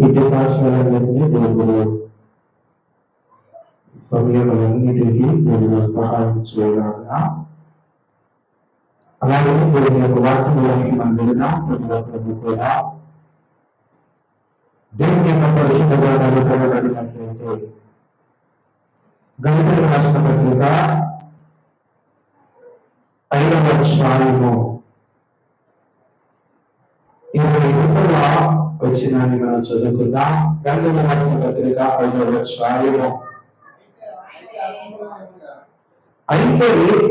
ఇటు సాక్ష్యాలన్నింటినీ దేవుడు సమయములన్నిటికీ దేవుడు సహాయం చేయగలగా అలాగే దేవుని యొక్క వాక్యంలోనికి మనం వెళదాం ప్రతి ఒక్కరు కూడా దేవుని యొక్క పరిశుద్ధ గ్రంథాలు తెరబడినట్లయితే గణిత రాష్ట్ర పత్రిక ఐదవ అధ్యాయము ఇరవై ఒకటవ వచ్చినాన్ని మనం చదువుకుందాం గణిత రాష్ట్ర పత్రిక ఐదవ అధ్యాయము అయితే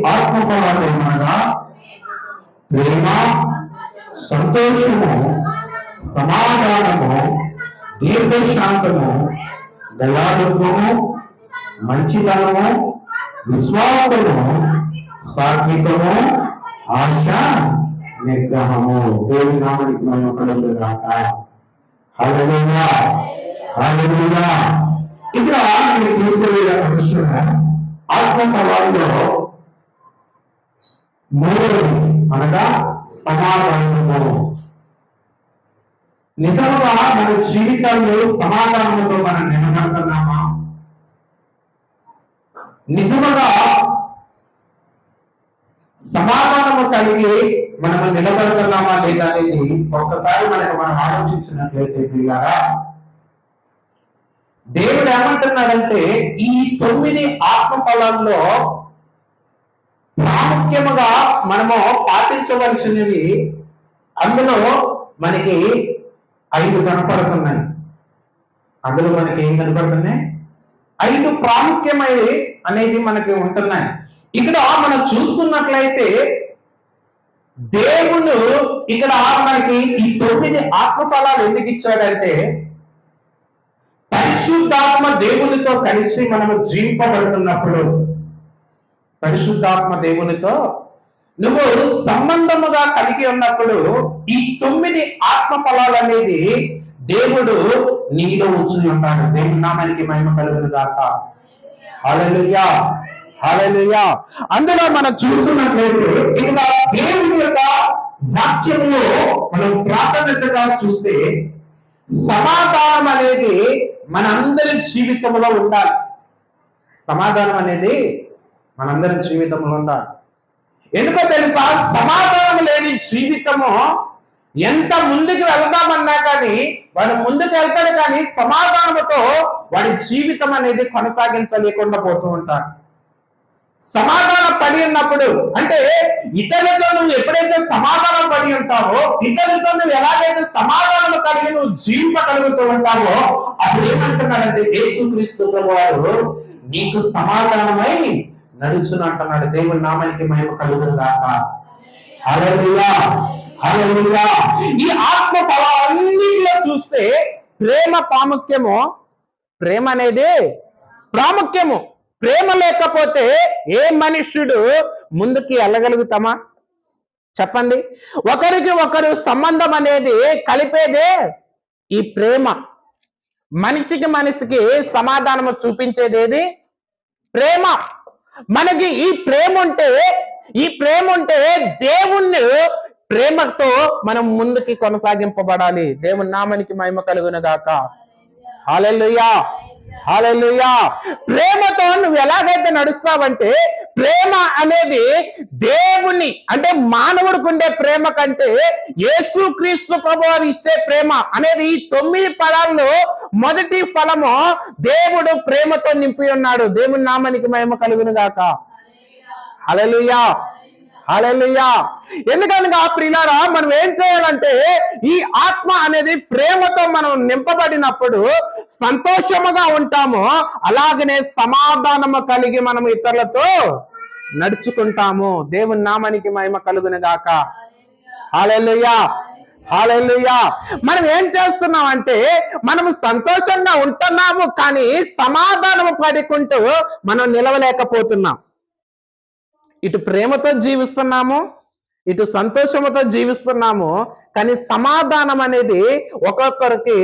ఆత్మఫలాలు ఏమనగా ప్రేమ సంతోషము సమాధానము దీర్ఘశాంతము దయాళుత్వము మంచితనము విశ్వాసము సాత్వికము ఆశ నిగ్రహము దేవి నామనికి మనం కలుగుదాక హల్లెలూయా హల్లెలూయా ఇక్కడ మీరు తీసుకువెళ్ళే ప్రశ్న. ఆత్మ ఫలాల్లో మూడవది అనగా సమాధానము. నిజంగా మన జీవితంలో సమాధానంతో మనం నిలబడుతున్నామా? నిజముగా సమాధానం కలిగి మనము నిలబడుతున్నామా లేదా అనేది ఒక్కసారి మనకు మనం ఆలోచించినట్లయితే పిల్లారా దేవుడు ఏమంటున్నాడంటే ఈ తొమ్మిది ఆత్మ ఫలాల్లో ప్రాముఖ్యముగా మనము పాటించవలసినవి అందులో మనకి ఐదు కనపడుతున్నాయి. అందులో మనకి ఏం కనపడుతున్నాయి? ఐదు ప్రాముఖ్యమైన అనేది మనకి ఉంటున్నాయి. ఇక్కడ మనం చూస్తున్నట్లయితే దేవుడు ఇక్కడ మనకి ఈ తొమ్మిది ఆత్మఫలాలు ఎందుకు ఇచ్చాడంటే పరిశుద్ధాత్మ దేవునితో కలిసి మనము జీవింపబడుతున్నప్పుడు పరిశుద్ధాత్మ దేవునితో నువ్వు సంబంధముగా కలిగి ఉన్నప్పుడు ఈ తొమ్మిది ఆత్మ ఫలాలు అనేది దేవుడు నీలో ఉంచుని ఉంటాడు. దేవుని నామానికి మహిమ కలుగును గాక హల్లెలూయా. హాలేలుయా అందులో మనం చూస్తున్నట్లయితే ఇక్కడ దేవుని యొక్క వాక్యంలో మనం ప్రాధాన్యతగా చూస్తే సమాధానం అనేది మనందరి జీవితంలో ఉండాలి. సమాధానం అనేది మనందరి జీవితంలో ఉండాలి. ఎందుకో తెలుసా? సమాధానం లేని జీవితము ఎంత ముందుకు వెళ్దామన్నా కానీ వాడు ముందుకు వెళ్తాడు కానీ సమాధానంతో వాడి జీవితం అనేది కొనసాగించలేకుండా పోతూ ఉంటాడు. సమాధానం పడి ఉన్నప్పుడు అంటే ఇతరులతో నువ్వు ఎప్పుడైతే సమాధానం పడి ఉంటావో ఇతరులతో నువ్వు ఎలాగైతే సమాధానం కలిగి నువ్వు జీవింపగలుగుతూ ఉంటావో అప్పుడు ఏమంటున్నాడంటే యేసుక్రీస్తు వారు నీకు సమాధానమై నడుచును అంటున్నాడు. దేవుడు నామానికి మహిమ కలుగుదాక గాక. హల్లెలూయా! ఈ ఆత్మ ఫలాలన్నిటిలో చూస్తే ప్రేమ ప్రాముఖ్యము. ప్రేమ అనేది ప్రాముఖ్యము. ప్రేమ లేకపోతే ఏ మనుష్యుడు ముందుకి వెళ్ళగలుగుతామా? చెప్పండి. ఒకరికి ఒకరు సంబంధం అనేది కలిపేదే ఈ ప్రేమ. మనిషికి మనిషికి సమాధానము చూపించేది ఏది ప్రేమ. మనకి ఈ ప్రేమ ఉంటే ఈ ప్రేమ ఉంటే దేవుణ్ణి ప్రేమతో మనం ముందుకి కొనసాగింపబడాలి. దేవుని నామానికి మహిమ కలుగును గాక. హాలెలుయా హాలెలుయా ప్రేమతో నువ్వు ఎలాగైతే నడుస్తావంటే ప్రేమ అనేది దేవుని అంటే మానవుడికి ఉండే ప్రేమ కంటే యేసు క్రీస్తు ప్రభు ఇచ్చే ప్రేమ అనేది ఈ తొమ్మిది ఫలాల్లో మొదటి ఫలము దేవుడు ప్రేమతో నింపి ఉన్నాడు. దేవుని నామానికి మహిమ కలుగును గాక హలలుయా హల్లెలూయా ఎందుకనగా ప్రియులారా మనం ఏం చేయాలంటే ఈ ఆత్మ అనేది ప్రేమతో మనం నింపబడినప్పుడు సంతోషముగా ఉంటాము. అలాగనే సమాధానము కలిగి మనం ఇతరులతో నడుచుకుంటాము. దేవుని నామానికి మహిమ కలుగును గాక హాలెలుయా హాలెలుయా మనం ఏం చేస్తున్నాం అంటే మనం సంతోషంగా ఉంటున్నాము కానీ సమాధానము పడుకుంటూ మనం నిలవలేకపోతున్నాం. ఇటు ప్రేమతో జీవిస్తున్నాము ఇటు సంతోషముతో జీవిస్తున్నాము కానీ సమాధానం అనేది ఒక్కొక్కరికి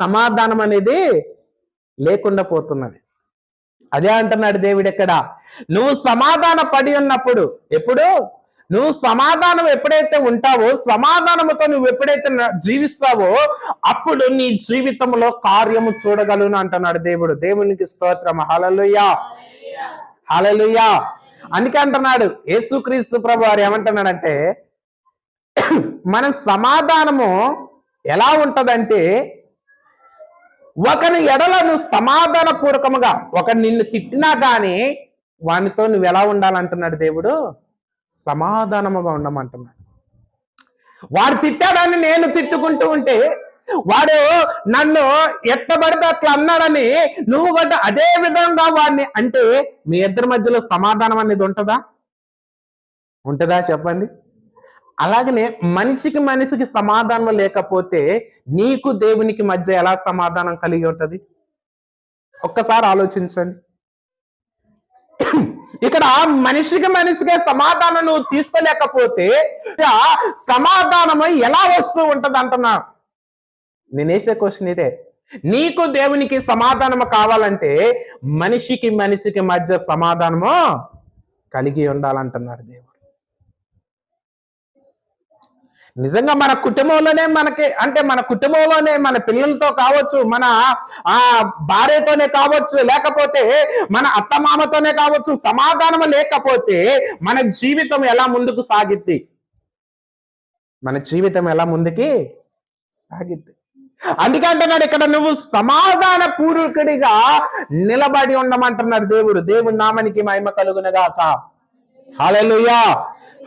సమాధానం అనేది లేకుండా పోతున్నది. అదే అంటున్నాడు దేవుడు ఎక్కడ నువ్వు సమాధాన పడి ఉన్నప్పుడు ఎప్పుడు? నువ్వు సమాధానం ఎప్పుడైతే ఉంటావో సమాధానముతో నువ్వు ఎప్పుడైతే జీవిస్తావో అప్పుడు నీ జీవితంలో కార్యము చూడగలను అంటున్నాడు దేవుడు. దేవునికి స్తోత్రం హలలుయా. హలలుయా. అందుకే అంటున్నాడు యేసుక్రీస్తు ప్రభు వారు ఏమంటున్నాడంటే మన సమాధానము ఎలా ఉంటదంటే ఒకని ఎడలను సమాధాన పూర్వకముగా ఒక నిన్ను తిట్టినా కానీ వానితో నువ్వు ఎలా ఉండాలంటున్నాడు దేవుడు? సమాధానముగా ఉండమంటున్నాడు. వాడు తిట్టాడని నేను తిట్టుకుంటూ ఉంటే వాడు నన్ను ఎట్టబడితే అట్లా అన్నాడని నువ్వు కూడా అదే విధంగా వాడిని అంటే మీ ఇద్దరి మధ్యలో సమాధానం అనేది ఉంటుందా? ఉంటుందా చెప్పండి? అలాగనే మనిషికి మనిషికి సమాధానం లేకపోతే నీకు దేవునికి మధ్య ఎలా సమాధానం కలిగి ఉంటుంది? ఒక్కసారి ఆలోచించండి. ఇక్కడ మనిషికి మనిషికే సమాధానం నువ్వు తీసుకోలేకపోతే సమాధానం ఎలా వస్తూ ఉంటది అంటున్నా నేను వేసే క్వశ్చన్ ఇదే. నీకు దేవునికి సమాధానము కావాలంటే మనిషికి మనిషికి మధ్య సమాధానము కలిగి ఉండాలంటున్నాడు దేవుడు. నిజంగా మన కుటుంబంలోనే మనకి అంటే మన కుటుంబంలోనే మన పిల్లలతో కావచ్చు మన ఆ భార్యతోనే కావచ్చు లేకపోతే మన అత్తమామతోనే కావచ్చు సమాధానం లేకపోతే మన జీవితం ఎలా ముందుకు సాగిద్ది? మన జీవితం ఎలా ముందుకి సాగిద్ది? అందుకే అంటున్నాడు ఇక్కడ నువ్వు సమాధాన పూర్వకుడిగా నిలబడి ఉండమంటున్నాడు దేవుడు. దేవుడి నామానికి మహిమ కలుగునగాక హాలెలుయా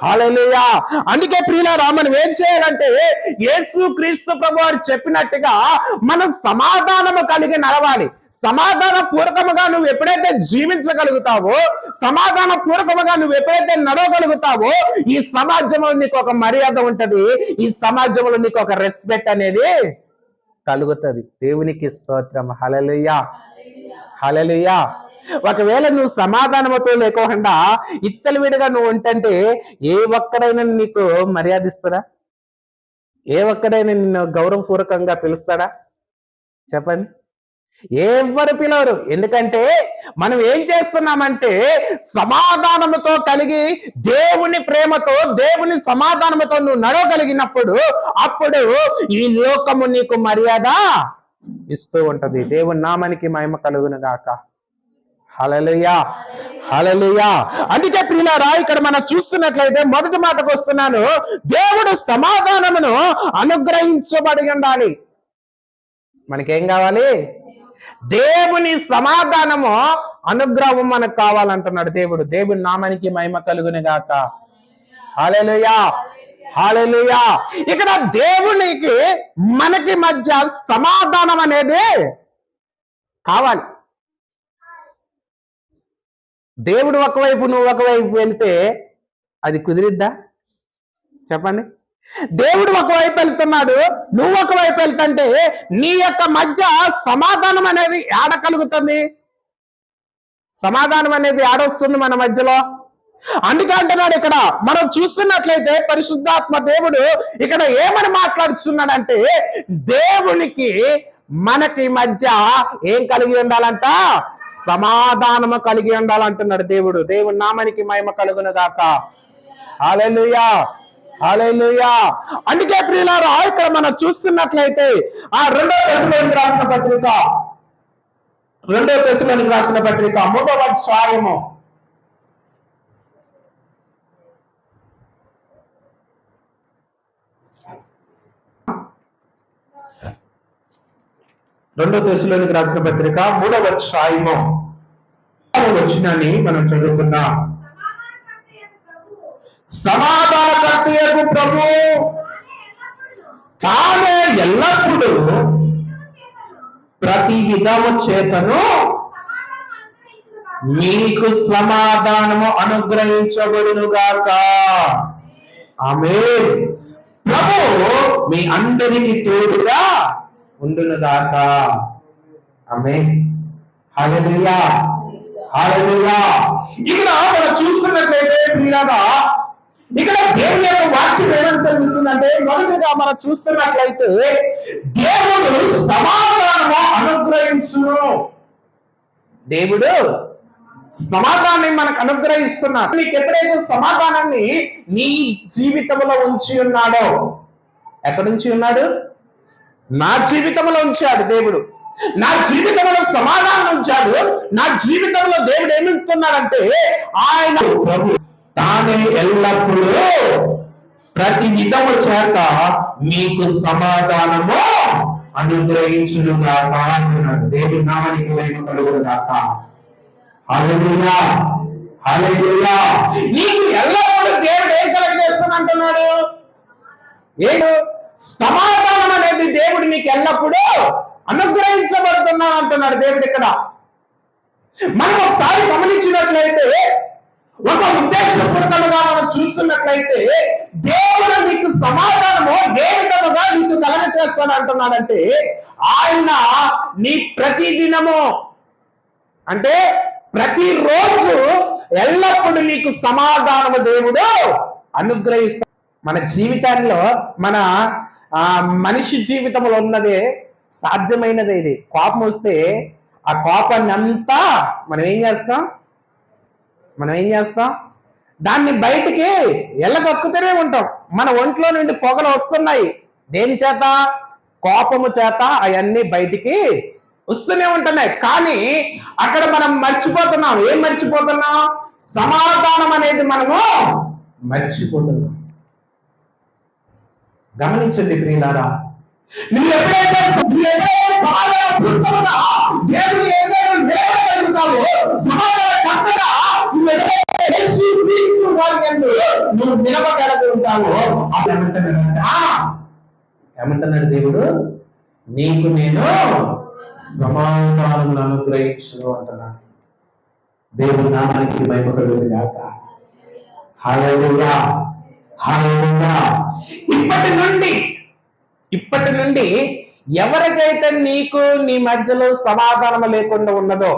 హాలెలుయా అందుకే ప్రియులారా మనం ఏం చేయాలంటే యేసు క్రీస్తు ప్రభు వారు చెప్పినట్టుగా మనం సమాధానము కలిగి నడవాలి. సమాధాన పూర్వకముగా నువ్వు ఎప్పుడైతే జీవించగలుగుతావో సమాధాన పూర్వకముగా నువ్వు ఎప్పుడైతే నడవగలుగుతావో ఈ సమాజంలో నీకు ఒక మర్యాద ఉంటది. ఈ సమాజంలో నీకు ఒక రెస్పెక్ట్ అనేది కలుగుతుంది. దేవునికి స్తోత్రం. హలలుయా హలలుయా ఒకవేళ నువ్వు సమాధానమతో లేకోకుండా ఇచ్చలవిడిగా నువ్వు ఉంటంటే ఏ ఒక్కడైనా నీకు మర్యాద ఇస్తాడా? ఏ ఒక్కడైనా నిన్ను గౌరవపూర్వకంగా పిలుస్తాడా? చెప్పండి. ఎవరు పిలవరు? ఎందుకంటే మనం ఏం చేస్తున్నామంటే సమాధానముతో కలిగి దేవుని ప్రేమతో దేవుని సమాధానముతో నువ్వు నడవగలిగినప్పుడు అప్పుడు ఈ లోకము నీకు మర్యాద ఇస్తూ ఉంటది. దేవుని నామానికి మహిమ కలుగును గాక. హలలుయా హలలుయా అందుకే ప్రియులారా ఇక్కడ మనం చూస్తున్నట్లయితే మొదటి మాటకు వస్తున్నాను. దేవుడు సమాధానమును అనుగ్రహించబడి ఉండాలి. మనకేం కావాలి? దేవుని సమాధానము అనుగ్రహం మనకు కావాలంటున్నాడు దేవుడు. దేవుని నామానికి మహిమ కలుగుని గాక. హాలెలుయా హాలెలుయా ఇక్కడ దేవునికి మనకి మధ్య సమాధానం అనేది కావాలి. దేవుడు ఒకవైపు నువ్వు ఒకవైపు వెళ్తే అది కుదిరిద్దా? చెప్పండి. దేవుడు ఒకవైపు వెళ్తున్నాడు నువ్వు ఒకవైపు వెళ్తుంటే నీ యొక్క మధ్య సమాధానం అనేది ఆడ కలుగుతుంది. సమాధానం అనేది ఆడొస్తుంది మన మధ్యలో. అందుకే అంటున్నాడు ఇక్కడ మనం చూస్తున్నట్లయితే పరిశుద్ధాత్మ దేవుడు ఇక్కడ ఏమని మాట్లాడుతున్నాడంటే దేవునికి మనకి మధ్య ఏం కలిగి ఉండాలంట? సమాధానము కలిగి ఉండాలంటున్నాడు దేవుడు. దేవుడు నామానికి మహిమ కలుగును గాక. హాలెలుయా అందుకే ప్రియులారా ఇక్కడ మనం చూస్తున్నట్లయితే ఆ రెండో దశలోనికి రాసిన పత్రిక రెండో దశలోనికి రాసిన పత్రిక మూడవ అధ్యాయము. రెండో దశలోనికి రాసిన పత్రిక మూడవ అధ్యాయము. వచ్చినని మనం చదువుకున్నాం సమాధానకర్తయకు ప్రభు. తానే ఎల్లప్పుడూ ప్రతి విధము చేతను మీకు సమాధానము అనుగ్రహించబడునుగాక. ఆమె ప్రభు మీ అందరికి తోడుగా ఉండునుగాక. ఆమె హల్లెలూయా. హల్లెలూయా. ఇక్కడ మనం చూస్తున్నట్లయితే ప్రియాగా ఇక్కడ దేవుని యొక్క వాక్యం ఏమని తెలుస్తుందంటే మొదటిగా మనం చూస్తున్నట్లయితే దేవుడు సమాధానము అనుగ్రహించును. దేవుడు సమాధానాన్ని మనకు అనుగ్రహిస్తున్నాడు. నీకు ఎప్పుడైతే సమాధానాన్ని నీ జీవితంలో ఉంచి ఉన్నాడో ఎక్కడి నుంచి ఉన్నాడు? నా జీవితంలో ఉంచాడు దేవుడు. నా జీవితంలో సమాధానం ఉంచాడు. నా జీవితంలో దేవుడు ఏమి ఇస్తున్నాడంటే ఆయన ప్రభు తానే ఎల్లప్పుడూ ప్రతి విధము చేత మీకు సమాధానము అనుగ్రహించును గాక అంటున్నాడు. దేవుడి నామానికి మహిమ కలుగును గాక హల్లెలూయా! హల్లెలూయా! నీకు ఎల్లప్పుడూ దేవుడు ఏం కలగజేస్తున్నా అంటున్నాడు ఏడు? సమాధానం అనేది దేవుడు నీకు ఎల్లప్పుడూ అనుగ్రహించబడుతున్నా అంటున్నాడు దేవుడు ఇక్కడ. మనం ఒకసారి గమనించినట్లయితే ఒక ఉద్దేశపూర్వకంగా మనం చూస్తున్నట్లయితే దేవుడు నీకు సమాధానము ఏ విధముగా నీకు కలగ చేస్తాను అంటున్నాడంటే ఆయన నీ ప్రతి దినము అంటే ప్రతిరోజు ఎల్లప్పుడూ నీకు సమాధానము దేవుడు అనుగ్రహిస్తాడు. మన జీవితాల్లో మన ఆ, మనిషి జీవితంలో ఉన్నదే సాధ్యమైనదే ఇది. కోపం వస్తే ఆ కోపాన్ని అంతా మనం ఏం చేస్తాం? మనం ఏం చేస్తాం? దాన్ని బయటికి ఎల్లగక్కుతూనే ఉంటాం. మన ఒంట్లో నుండి పొగలు వస్తున్నాయి. దేని చేత? కోపము చేత అవన్నీ బయటికి వస్తూనే ఉంటున్నాయి. కానీ అక్కడ మనం మర్చిపోతున్నాం. ఏం మర్చిపోతున్నాం? సమాధానం అనేది మనము మర్చిపోతున్నాం. గమనించండి ప్రియులారా నువ్వు ఎప్పుడైతే నువ్వు ఎప్పుడైతే సమాధాన పూర్వకంగా దేవుని ఎదురు నిలబడగలుగుతావో సమాధాన కర్తగా నువ్వు ఎప్పుడైతే యేసు క్రీస్తు వారి నువ్వు నిలబడగలుగుతావో అది ఏమంటున్నాడంట? ఏమంటున్నాడు దేవుడు? నీకు నేను సమాధానం అనుగ్రహించను అంటున్నాడు. దేవుడు నామానికి మహిమ కలుగుతుంది కాక హల్లెలూయా హల్లెలూయా ఇప్పటి నుండి ఇప్పటి నుండి ఎవరికైతే నీకు నీ మధ్యలో సమాధానం లేకుండా ఉన్నదో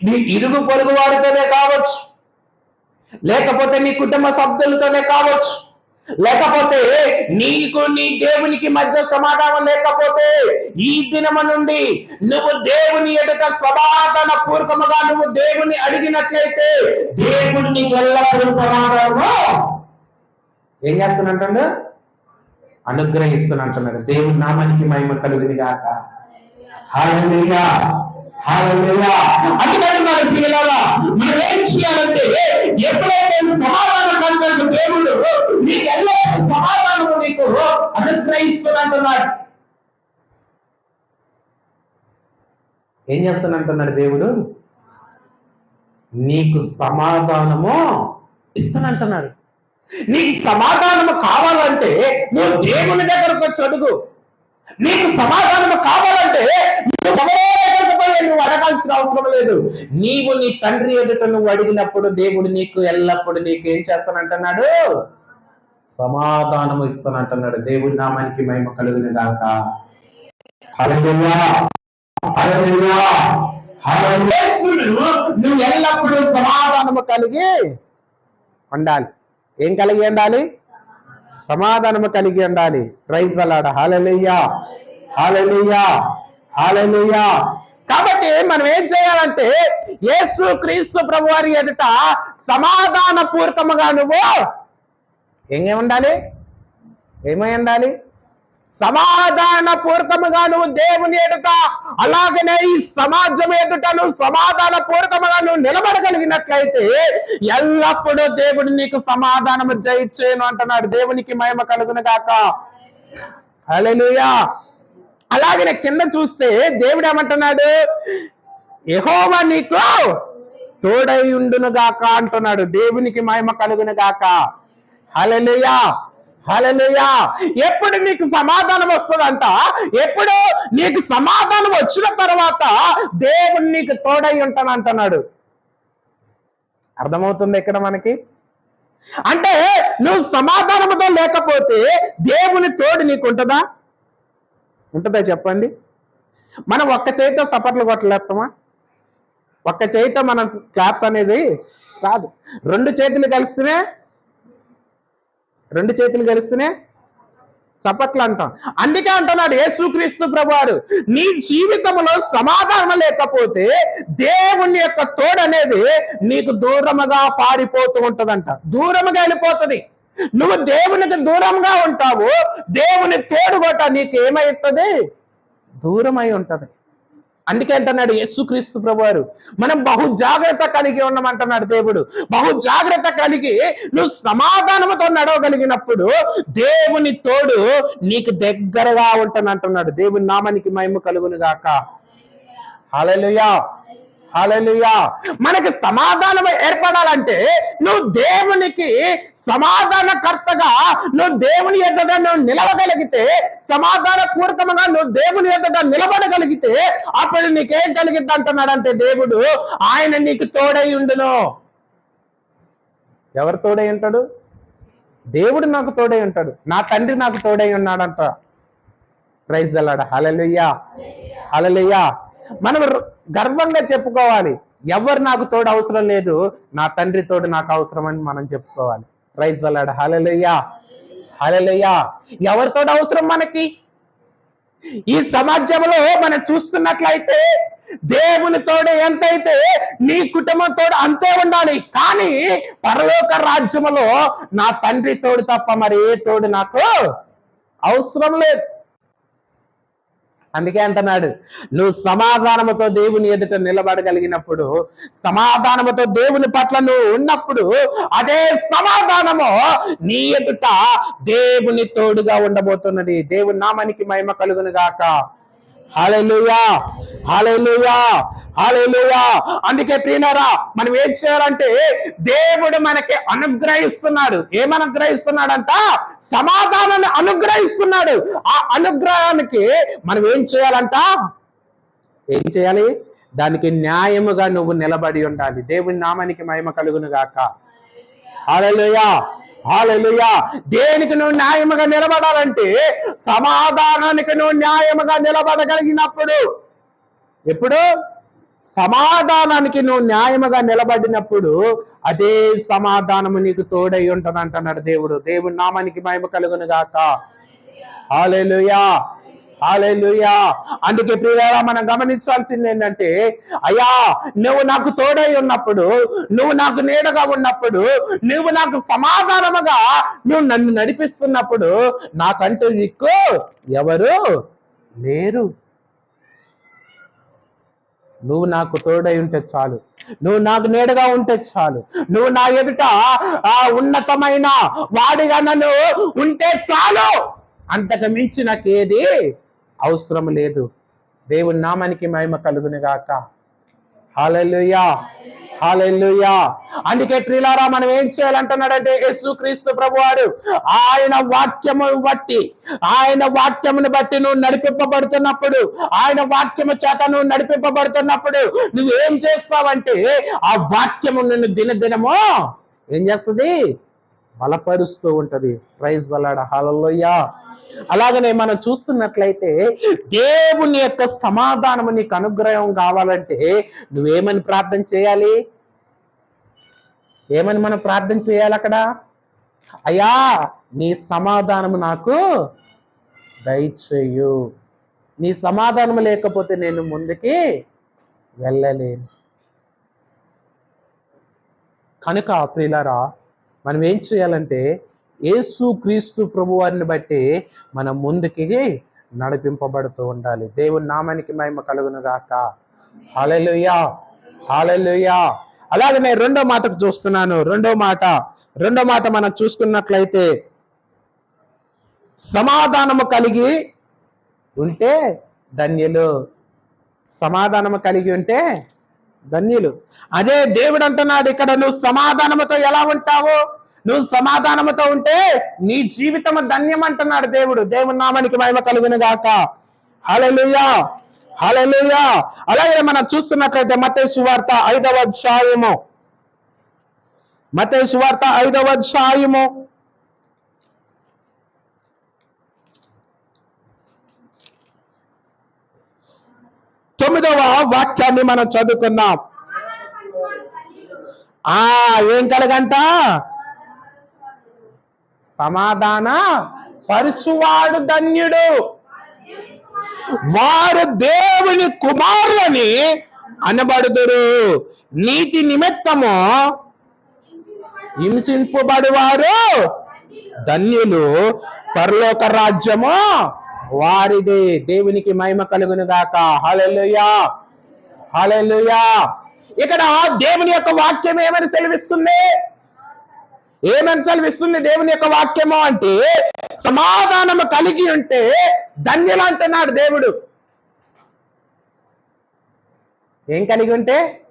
నీ ఇరుగు పొరుగు వారితోనే కావచ్చు లేకపోతే నీ కుటుంబ సభ్యులతోనే కావచ్చు లేకపోతే నీకు నీ దేవునికి మధ్య సమాధానం లేకపోతే ఈ దినము నుండి నువ్వు దేవుని ఎదుట సమాధాన పూర్వకముగా నువ్వు దేవుని అడిగినట్లయితే దేవుడిని ఎల్లప్పుడూ సమాధానము? ఏం అనుగ్రహిస్తున్నా అంటున్నాడు దేవుని నామానికి మహిమ కలుగుని గాక. హల్లెలూయా! హల్లెలూయా! అందుకంటున్నాడు ప్రియులారా మనం ఏం చేయాలంటే ఎప్పుడైతే సమాధానం దేవుడు నీకు ఎల్లప్పుడూ సమాధానము నీకు అనుగ్రహిస్తున్నట్టున్నాడు ఏం చేస్తానంటున్నాడు దేవుడు? నీకు సమాధానము ఇస్తానంటున్నాడు నీకు సమాధానము కావాలంటే నువ్వు దేవుని దగ్గరకు వచ్చి అడుగు. నీకు సమాధానము కావాలంటే నువ్వు ఎవరో దగ్గరకు పోయి నువ్వు అడగాల్సిన అవసరం లేదు. నీవు నీ తండ్రి ఎదుట నువ్వు అడిగినప్పుడు దేవుడు నీకు ఎల్లప్పుడు నీకు ఏం చేస్తానంటున్నాడు? సమాధానము ఇస్తానంటున్నాడు. దేవుడి నామానికి మహిమ కలుగును గాక నువ్వు ఎల్లప్పుడూ సమాధానము కలిగి ఉండాలి. ఏం కలిగి ఉండాలి? సమాధానము కలిగి ఉండాలి. ప్రైజ్ అలాడ హాలెలుయ్యా హాలెలుయ్యా హాలెలుయ్యా కాబట్టి మనం ఏం చేయాలంటే యేసు క్రీస్తు ప్రభు వారి ఎదుట సమాధాన పూర్వకముగా నువ్వు ఏమేమి ఉండాలి? ఏమై ఉండాలి? సమాధాన పూర్వకముగా నువ్వు దేవుని ఎదుట అలాగనే ఈ సమాజం ఎదుట నువ్వు సమాధాన పూర్వకముగా నువ్వు నిలబడగలిగినట్లయితే ఎల్లప్పుడూ దేవుడు నీకు సమాధానము జయించేను అంటున్నాడు. దేవునికి మహిమ కలుగును గాక. అలెలుయా అలాగనే కింద చూస్తే దేవుడు ఏమంటున్నాడు? యెహోవా నీకు తోడై ఉండును గాక అంటున్నాడు. దేవునికి మహిమ కలుగును గాక. హల్లెలూయా. హల్లెలూయా ఎప్పుడు నీకు సమాధానం వస్తుందంట? ఎప్పుడు నీకు సమాధానం వచ్చిన తర్వాత దేవుడు నీకు తోడై ఉంటానంటున్నాడు. అర్థమవుతుంది ఇక్కడ మనకి? అంటే నువ్వు సమాధానంతో లేకపోతే దేవుని తోడు నీకు ఉంటుందా? ఉంటుందా చెప్పండి? మనం ఒక్క చేతితో సపర్లు కొట్టలేస్తామా ఒక్క చేతితో మన క్లాప్స్ అనేది కాదు రెండు చేతులు కలిస్తేనే రెండు చేతులు కలిస్తేనే చప్పట్లు అంటాం. అందుకే అంటున్నాడు యేసుక్రీస్తు ప్రభువారు నీ జీవితంలో సమాధానం లేకపోతే దేవుని యొక్క తోడు అనేది నీకు దూరముగా పారిపోతూ ఉంటదంట. దూరముగా వెళ్ళిపోతుంది. నువ్వు దేవునికి దూరంగా ఉంటావు. దేవుని తోడు కొట్ట నీకు ఏమవుతుంది దూరమై ఉంటది. అందుకే అంటున్నాడు యేసుక్రీస్తు ప్రభువారు. మనం బహు జాగ్రత్త కలిగి ఉన్నామంటున్నాడు దేవుడు. బహు జాగ్రత్త కలిగి నువ్వు సమాధానంతో నడవగలిగినప్పుడు దేవుని తోడు నీకు దగ్గరగా ఉంటానంటున్నాడు దేవుని నామానికి మహిమ కలుగును గాక హల్లెలూయా. హల్లెలూయా. మనకి సమాధానం ఏర్పడాలంటే నువ్వు దేవునికి సమాధానకర్తగా నువ్వు దేవుని ఎదుట నువ్వు నిలవగలిగితే సమాధాన పూర్వకంగా నువ్వు దేవుని ఎదుట నిలబడగలిగితే అప్పుడు నీకేం కలిగిద్ది అంటున్నాడంటే దేవుడు ఆయన నీకు తోడై ఉండును. ఎవరు తోడై ఉంటాడు? దేవుడు నాకు తోడై ఉంటాడు. నా తండ్రి నాకు తోడై ఉన్నాడంట. ప్రైజ్ దల్లాడ హలలుయ్యా హలలుయ్యా మనం గర్వంగా చెప్పుకోవాలి. ఎవరు నాకు తోడు అవసరం లేదు నా తండ్రి తోడు నాకు అవసరం అని మనం చెప్పుకోవాలి. ప్రైజ్ వల్లాడు హలలుయ్యా హలలుయ్యా ఎవరితోడు అవసరం మనకి? ఈ సమాజంలో మనం చూస్తున్నట్లయితే దేవుని తోడు ఎంతైతే నీ కుటుంబం తోడు అంతే ఉండాలి. కానీ పరలోక రాజ్యములో నా తండ్రి తోడు తప్ప మరి ఏ తోడు నాకు అవసరం లేదు. అందుకే అంటున్నాడు నువ్వు సమాధానముతో దేవుని ఎదుట నిలబడగలిగినప్పుడు సమాధానముతో దేవుని పట్ల నువ్వు ఉన్నప్పుడు అదే సమాధానము నీ ఎదుట దేవుని తోడుగా ఉండబోతున్నది. దేవుని నామానికి మహిమ కలుగును గాక. హాలెలూయా హాలెలూయా హాలేలుయా అందుకే ప్రియులారా మనం ఏం చేయాలంటే దేవుడు మనకి అనుగ్రహిస్తున్నాడు. ఏమనుగ్రహిస్తున్నాడంట అనుగ్రహిస్తున్నాడంట? సమాధానాన్ని అనుగ్రహిస్తున్నాడు. ఆ అనుగ్రహానికి మనం ఏం చేయాలంట? ఏం చేయాలి? దానికి న్యాయముగా నువ్వు నిలబడి ఉండాలి. దేవుని నామానికి మహిమ కలుగును గాక. హాలెలూయా హాలెలూయా దేనికి నువ్వు న్యాయముగా నిలబడాలంటే సమాధానానికి నువ్వు న్యాయముగా నిలబడగలిగినప్పుడు. ఎప్పుడు? సమాధానానికి నువ్వు న్యాయముగా నిలబడినప్పుడు అదే సమాధానము నీకు తోడై ఉంటది అంటున్నాడు దేవుడు. దేవుని నామానికి మహిమ కలుగును గాక. హాలేలుయా హాలేలుయా అందుకే ప్రియులారా మనం గమనించాల్సింది ఏంటంటే అయ్యా నువ్వు నాకు తోడై ఉన్నప్పుడు నువ్వు నాకు నీడగా ఉన్నప్పుడు నువ్వు నాకు సమాధానముగా నువ్వు నన్ను నడిపిస్తున్నప్పుడు నాకంటూ నీకు ఎవరు లేరు. నువ్వు నాకు తోడై ఉంటే చాలు. నువ్వు నాకు నేడుగా ఉంటే చాలు. నువ్వు నా ఎదుట ఆ ఉన్నతమైన వాడిగా నన్ను ఉంటే చాలు. అంతకు మించి నాకు ఏది అవసరం లేదు. దేవుని నామానికి మహిమ కలుగునిగాక హాలలుయా హాలెలుయా అందుకే ప్రిలారా మనం ఏం చేయాలంటున్నాడంటే యేసుక్రీస్తు ప్రభువారు ఆయన వాక్యము బట్టి ఆయన వాక్యమును బట్టి నువ్వు నడిపింపబడుతున్నప్పుడు ఆయన వాక్యము చేత నువ్వు నడిపింపబడుతున్నప్పుడు నువ్వేం చేస్తావంటే ఆ వాక్యము నిన్ను దినదినము ఏం చేస్తుంది? బలపరుస్తూ ఉంటది. ప్రైజ్ అలాడ హాలలోయ్యా అలాగనే మనం చూస్తున్నట్లయితే దేవుని యొక్క సమాధానము నీకు అనుగ్రహం కావాలంటే నువ్వేమని ప్రార్థన చేయాలి? ఏమని మనం ప్రార్థన చేయాలి అక్కడ? అయ్యా నీ సమాధానము నాకు దయచేయు. నీ సమాధానం లేకపోతే నేను ముందుకి వెళ్ళలేను. కనుక ప్రియులారా మనం ఏం చేయాలంటే యేసు క్రీస్తు ప్రభు వారిని బట్టి మనం ముందుకి నడిపింపబడుతూ ఉండాలి. దేవుని నామానికి మహిమ కలుగును గాక. హాలెలుయా హాలెలుయా అలాగనే రెండో మాటకు చూస్తున్నాను. రెండో మాట రెండో మాట మనం చూసుకున్నట్లయితే సమాధానము కలిగి ఉంటే ధన్యులు. సమాధానము కలిగి ఉంటే ధన్యులు. అదే దేవుడు అంటున్నాడు ఇక్కడ నువ్వు సమాధానముతో ఎలా ఉంటావు? నువ్వు సమాధానముతో ఉంటే నీ జీవితం ధన్యం అంటున్నాడు దేవుడు. దేవుని నామానికి మహిమ కలుగును గాక. Hello hallelujah. అలాగే మనం చూస్తున్నట్లయితే మతే సువార్త ఐదవ అధ్యాయము. మతే సువార్త ఐదవ అధ్యాయము. తొమ్మిదవ వాక్యాన్ని మనం చదువుకున్నాం ఆ ఏం కలగంట? సమాధాన పరుచువాడు ధన్యుడు. వారు దేవుని కుమారులని అనబడుదురు. నీతి నిమిత్తము హింసింపబడివారు. ధన్యులు పరలోక రాజ్యము వారిదే. దేవునికి మహిమ కలుగును గాక. హల్లెలూయా. హల్లెలూయా. ఇక్కడ దేవుని యొక్క వాక్యం ఏమని సెలవిస్తుంది? ఏమని సెలవిస్తుంది దేవుని యొక్క వాక్యము అంటే సమాధానము కలిగి ఉంటే ధన్యులు అంటున్నాడు దేవుడు. ఏం కలిగి ఉంటే?